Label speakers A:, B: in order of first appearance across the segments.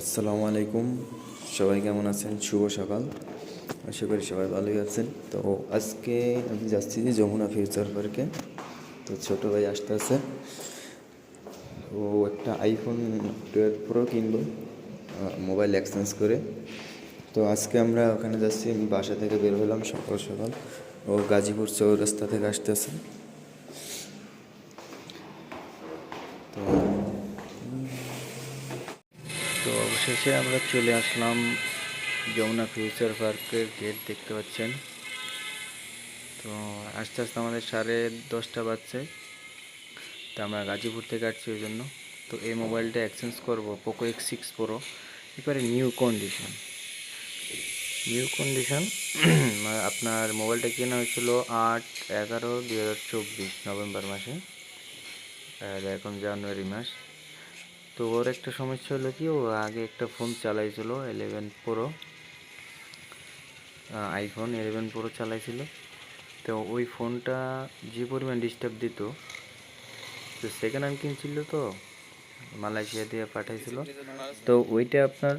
A: আসসালামু আলাইকুম সবাই কেমন আছেন শুভ সকাল আশা করি সবাই ভালোই আছেন তো আজকে আমি যাচ্ছি যে যমুনা ফিউচার পার্কে তো ছোটো ভাই আসতে আছে ও একটা আইফোন টুয়েলভ প্রো কিনবো মোবাইল এক্সচেঞ্জ করে তো আজকে আমরা ওখানে যাচ্ছি বাসা থেকে বের হলাম সকাল সকাল ও গাজীপুর চৌরাস্তা থেকে আসতে আসতেছে শেষে আমরা চলে আসলাম যমুনা ফিউচার পার্কের গেট দেখতে পাচ্ছেন তো আস্তে আস্তে আমাদের সাড়ে দশটা বাজছে তো আমরা গাজীপুর থেকে আসছি ওই জন্য তো এই মোবাইলটা এক্সচেঞ্জ করব পোকো এক্স সিক্স প্রো এবারে নিউ কন্ডিশন নিউ কন্ডিশন আপনার মোবাইলটা কেনা হয়েছিল আট এগারো দু নভেম্বর মাসে এখন জানুয়ারি মাস তো ওর একটা সমস্যা হলো কি ও আগে একটা ফোন চালাইছিল eleven pro iPhone eleven pro চালাইছিল তো ওই ফোনটা যে পরিমাণ ডিস্টার্ব দিত তো সেকেন্ড হ্যান্ড কিনছিল তো মালয়েশিয়া দিয়ে পাঠাইছিল তো ওইটা আপনার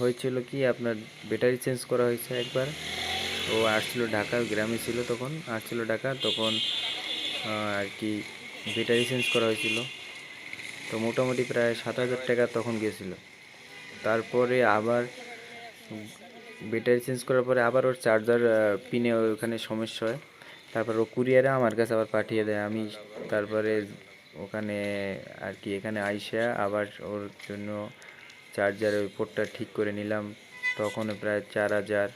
A: হয়েছিল কি আপনার ব্যাটারি চেঞ্জ করা হয়েছে একবার ও আসছিল ঢাকা গ্রামে ছিল তখন আসছিল ঢাকা তখন আর কি ব্যাটারি চেঞ্জ করা হয়েছিল তো মোটামুটি প্রায় সাত হাজার টাকা তখন গেছিলো তারপরে আবার ব্যাটারি চেঞ্জ করার পরে আবার ওর চার্জার পিনে ওখানে সমস্যা হয় তারপর ও কুরিয়ারে আমার কাছে আবার পাঠিয়ে দেয় আমি তারপরে ওখানে আর কি এখানে আইসা আবার ওর জন্য চার্জার ওই পোর্টটা ঠিক করে নিলাম তখন প্রায় চার হাজার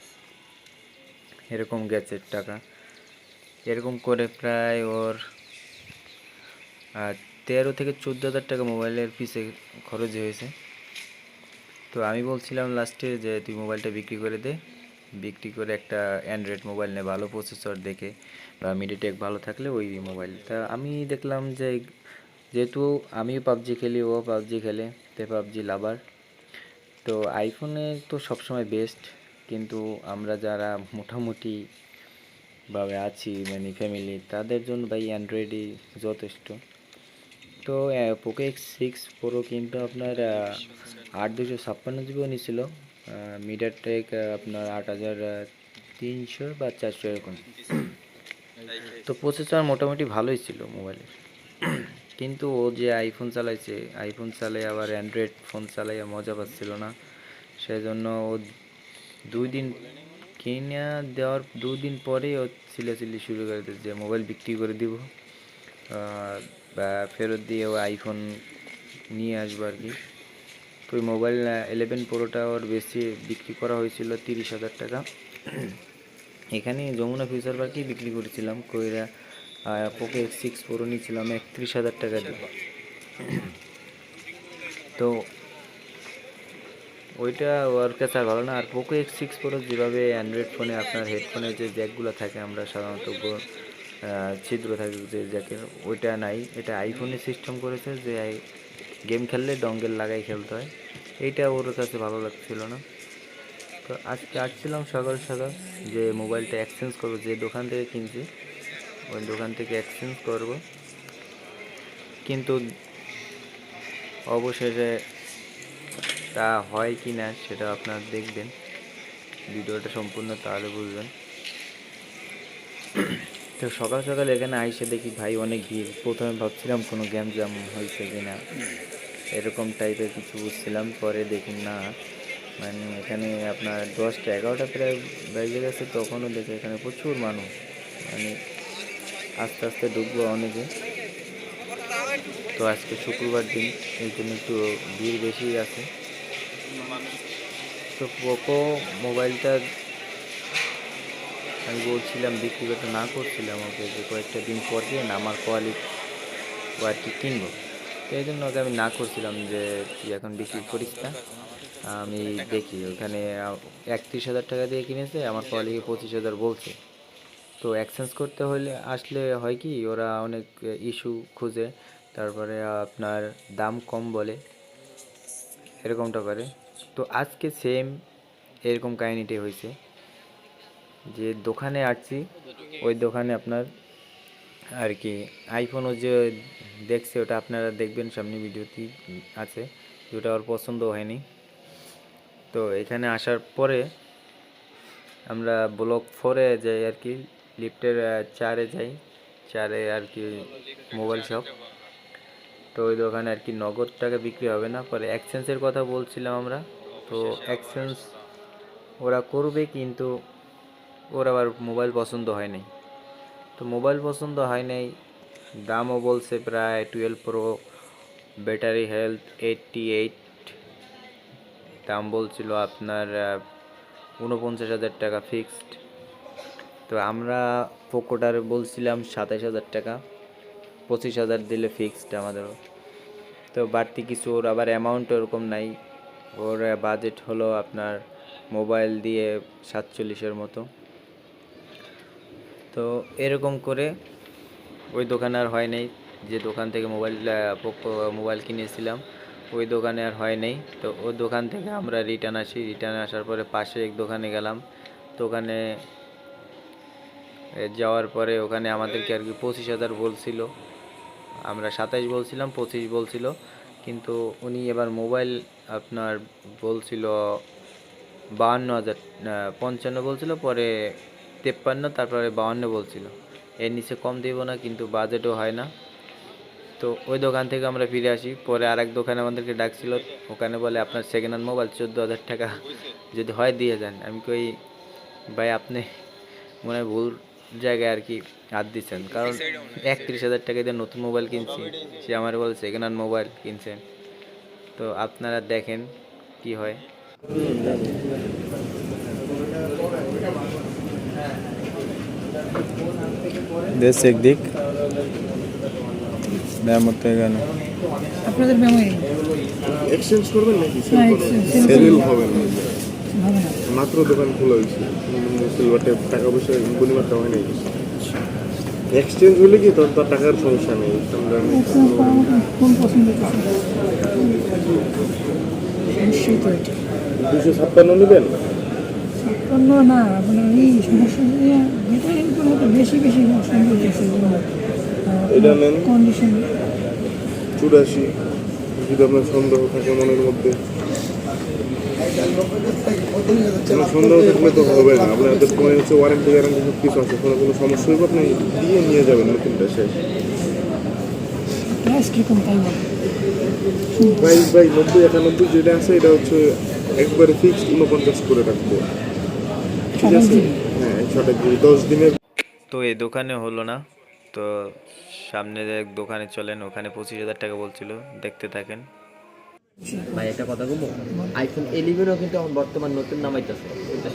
A: এরকম গেছে টাকা এরকম করে প্রায় ওর আর তেরো থেকে চোদ্দ হাজার টাকা মোবাইলের পিসে খরচ হয়েছে তো আমি বলছিলাম লাস্টে যে তুই মোবাইলটা বিক্রি করে দে বিক্রি করে একটা অ্যান্ড্রয়েড মোবাইল নে ভালো প্রসেসর দেখে বা মিডিটেক ভালো থাকলে ওই মোবাইল তা আমি দেখলাম যে যেহেতু আমিও পাবজি খেলি ও পাবজি খেলে তে পাবজি লাভার তো আইফোনে তো সবসময় বেস্ট কিন্তু আমরা যারা মোটামুটি ভাবে আছি মানে ফ্যামিলি তাদের জন্য ভাই অ্যান্ড্রয়েডই যথেষ্ট কিন্তু পোকো এক্স সিক্স প্রো কিন্তু আপনার আট দুশো ছাপ্পান্ন জিবিও নিয়েছিল মিডার টেক আপনার আট হাজার তিনশো বা চারশো এরকম তো প্রসেসর মোটামুটি ভালোই ছিল মোবাইলের কিন্তু ও যে আইফোন চালাইছে আইফোন চালাই আবার অ্যান্ড্রয়েড ফোন চালাই মজা পাচ্ছিল না সেই জন্য ও দুই দিন কিনে দেওয়ার দুদিন পরেই ও চিল্লাচিল্লি শুরু করে দিয়েছে যে মোবাইল বিক্রি করে দিব বা ফেরত দিয়ে ও আইফোন নিয়ে আসবো আর কি তো ওই মোবাইল ইলেভেন প্রোটা ওর বেশি বিক্রি করা হয়েছিল তিরিশ হাজার টাকা এখানে যমুনা ফিউচার পার্কেই বিক্রি করেছিলাম কইরা পোকো এক্স সিক্স প্রো নিয়েছিলাম একত্রিশ হাজার টাকা দিয়ে তো ওইটা ওর কাছে আর ভালো না আর পোকো এক্স সিক্স প্রো যেভাবে অ্যান্ড্রয়েড ফোনে আপনার হেডফোনের যে জ্যাকগুলো থাকে আমরা সাধারণত ছিদ্র থাকে যে যাকে ওইটা নাই এটা আইফোনে সিস্টেম করেছে যে গেম খেললে ডঙ্গেল লাগাই খেলতে হয় এইটা ওর কাছে ভালো লাগছিল না তো আজকে আসছিলাম সকাল সকাল যে মোবাইলটা এক্সচেঞ্জ করবো যে দোকান থেকে কিনছি ওই দোকান থেকে এক্সচেঞ্জ করব কিন্তু অবশেষে তা হয় কি না সেটা আপনারা দেখবেন ভিডিওটা সম্পূর্ণ তাহলে বুঝবেন তো সকাল সকাল এখানে আইসে দেখি ভাই অনেক ভিড় প্রথমে ভাবছিলাম কোনো গ্যাম জ্যাম হয়েছে কি না এরকম টাইপের কিছু বুঝছিলাম পরে দেখি না মানে এখানে আপনার দশটা এগারোটা প্রায় বেজে গেছে তখনও দেখি এখানে প্রচুর মানুষ মানে আস্তে আস্তে ঢুকবো অনেকে তো আজকে শুক্রবার দিন এই জন্য একটু ভিড় বেশি আছে তো পোকো মোবাইলটা আমি বলছিলাম বিক্রি করতে না করছিলাম ওকে যে কয়েকটা দিন পর না আমার কোয়ালিটি কোয়ালিটি কিনবো তো এই জন্য ওকে আমি না করছিলাম যে তুই এখন বিক্রি করিস না আমি দেখি ওখানে একত্রিশ হাজার টাকা দিয়ে কিনেছে আমার কোয়ালিটি পঁচিশ হাজার বলছে তো এক্সচেঞ্জ করতে হলে আসলে হয় কি ওরা অনেক ইস্যু খুঁজে তারপরে আপনার দাম কম বলে এরকমটা করে তো আজকে সেম এরকম কাহিনিটি হয়েছে যে দোকানে আসছি ওই দোকানে আপনার আর কি আইফোনও যে দেখছে ওটা আপনারা দেখবেন সামনে ভিডিওটি আছে ওটা ওর পছন্দ হয়নি তো এখানে আসার পরে আমরা ব্লক ফোরে যাই আর কি লিফটের চারে যাই চারে আর কি মোবাইল শপ তো ওই দোকানে আর কি নগদ টাকা বিক্রি হবে না পরে এক্সচেঞ্জের কথা বলছিলাম আমরা তো এক্সচেঞ্জ ওরা করবে কিন্তু ওর আবার মোবাইল পছন্দ হয় নাই তো মোবাইল পছন্দ হয় নাই দামও বলছে প্রায় twelve pro battery health eighty eight দাম বলছিল আপনার উনপঞ্চাশ হাজার টাকা ফিক্সড তো আমরা পোকোটার বলছিলাম সাতাশ হাজার টাকা পঁচিশ হাজার দিলে ফিক্সড আমাদেরও তো বাড়তি কিছু ওর আবার অ্যামাউন্ট ওরকম নাই ওর বাজেট হলো আপনার মোবাইল দিয়ে সাতচল্লিশের মতো তো এরকম করে ওই দোকানে আর হয় নাই যে দোকান থেকে মোবাইল মোবাইল কিনেছিলাম ওই দোকানে আর হয় নাই তো ওই দোকান থেকে আমরা রিটার্ন আসি রিটার্ন আসার পরে পাশে এক দোকানে গেলাম দোকানে যাওয়ার পরে ওখানে আমাদেরকে আর কি পঁচিশ হাজার বলছিল আমরা সাতাইশ বলছিলাম পঁচিশ বলছিল কিন্তু উনি এবার মোবাইল আপনার বলছিল বাহান্ন হাজার পঞ্চান্ন বলছিল পরে তেপ্পান্ন তারপরে বাউান্ন বলছিল এর নিচে কম দেব না কিন্তু বাজেটও হয় না তো ওই দোকান থেকে আমরা ফিরে আসি পরে আর এক দোকানে আমাদেরকে ডাকছিল ওখানে বলে আপনার সেকেন্ড হ্যান্ড মোবাইল চোদ্দো হাজার টাকা যদি হয় দিয়ে যান আমি কই ভাই আপনি মনে হয় ভুল জায়গায় আর কি হাত দিচ্ছেন কারণ একত্রিশ হাজার টাকা দিয়ে নতুন মোবাইল কিনছি সে আমার বলে সেকেন্ড হ্যান্ড মোবাইল কিনছেন তো আপনারা দেখেন কি হয় দেশ একদিক মেরামত এখানে আপনাদের
B: মেমোরি এক্সচেঞ্জ করবেন নাকি হবে না মাত্র দোকান খোলা হয়েছে সিলভার টেপ টাকা পয়সা গণিমাত্রা হয় নাই এক্সচেঞ্জ হলে কি তোর টাকার সমস্যা নেই দুশো ছাপ্পান্ন নেবেন জন্য না আপনার মানে এই সমস্যা নিয়ে বেশি বেশি এটা নেন কন্ডিশন চুরাশি যদি আপনার সন্দেহ থাকে মনের মধ্যে কোনো সন্দেহ থাকলে তো হবে না আপনার হাতে ফোনে হচ্ছে ওয়ারেন্টি গ্যারান্টি সব কিছু আছে কোনো কোনো সমস্যা হবে আপনি দিয়ে নিয়ে যাবেন নতুনটা শেষ প্রাইস কীরকম তাই প্রাইস ভাই নব্বই একানব্বই যেটা আছে এটা হচ্ছে একবারে ফিক্সড ঊনপঞ্চাশ করে রাখবো হ্যাঁ,
C: তো এই দোকানে হলো না তো সামনে এক দোকানে চলেন ওখানে পঁচিশ হাজার টাকা বলছিল দেখতে থাকেন ভাই একটা কথা বলবো আইফোন এলিভেনও কিন্তু এখন বর্তমান নতুন নামাইতেছে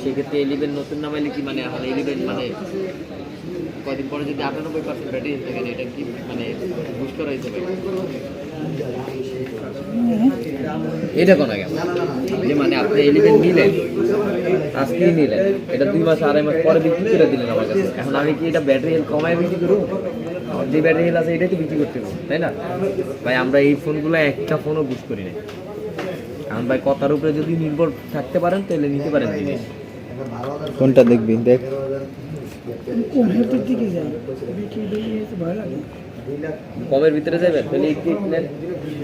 C: সেক্ষেত্রে এলিভেন নতুন নামাইলে কি মানে এখন এলিভেন মানে কয়দিন পরে যদি আটানব্বই পার্সেন্ট ব্যাটারি গেলে এটা কি মানে দুষ্কর হইতে পারে এটা কোনো কেমন মানে আপনি এলিমেন্ট নিলেন আজকে নিলেন এটা দুই মাস আড়াই মাস পরে বিক্রি করে দিলেন আমার কাছে এখন আমি কি এটা ব্যাটারি হেল কমায় বিক্রি করবো আমার যে ব্যাটারি হেল আছে এটাই তো বিক্রি করতে পারবো তাই না ভাই আমরা এই ফোনগুলো একটা ফোনও বুঝ করি না এখন ভাই কথার উপরে যদি নির্ভর থাকতে পারেন তাহলে নিতে পারেন জিনিস কোনটা দেখবি দেখ কোন কমের ভিতরে যাবেন তাহলে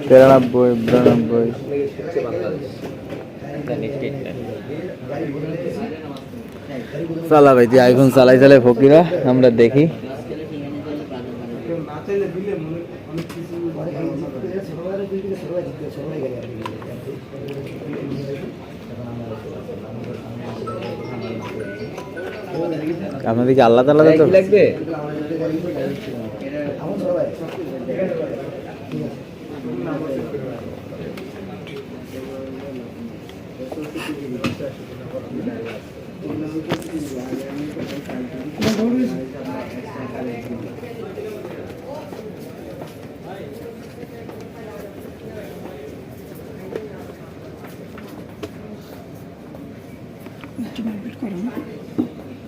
C: তিরানব্বই বিরানব্বই চালা ভাই তুই আইফোন চালাই চালাই ফকিরা আমরা দেখি না চাইলে দিলে অনেক কিছু আপনাদেরকে আল্লাহ তালা তো হ্যাঁ, লাগবে Thank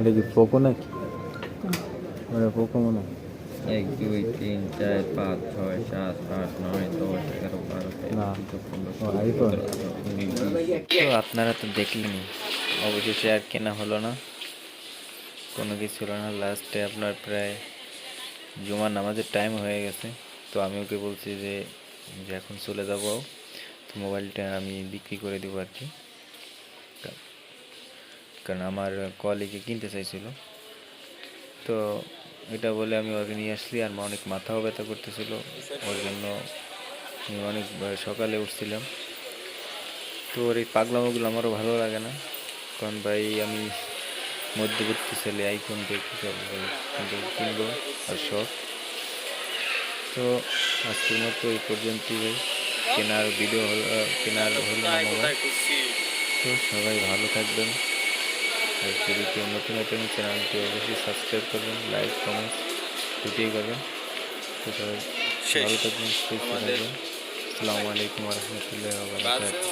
C: এটা কি পোকো নাকি পোকো মনে এক দুই তিন চার পাঁচ ছয় সাত আট নয় দশ এগারো বারো তো আপনারা তো দেখলেন অবশেষে আর কেনা হলো না কোনো কিছু হলো না লাস্টে আপনার প্রায় জুমার নামাজের টাইম হয়ে গেছে তো আমি ওকে বলছি যে এখন চলে যাবো তো মোবাইলটা আমি বিক্রি করে দেবো আর কি কারণ আমার কলিকে কিনতে চাইছিল তো এটা বলে আমি ওকে নিয়ে আসলি আর মা অনেক মাথাও ব্যথা করতেছিল ওর জন্য আমি অনেক সকালে উঠছিলাম তো ওর এই পাগলামোগুলো আমারও ভালো লাগে না কারণ ভাই আমি মধ্যবর্তী ছেলে আইফোন দেখি কিন্তু কিনবো আর শখ তো আজকের মতো এই পর্যন্তই ভাই কেনার ভিডিও হল কেনার হল তো সবাই ভালো থাকবেন আর যদি কেউ নতুন নতুন চ্যানেলটি অবশ্যই সাবস্ক্রাইব করবেন লাইক কমেন্টস দুটি করবেন তো ভালো থাকবেন সুস্থ থাকবেন আসসালামু আলাইকুম রহমতুল্লাহ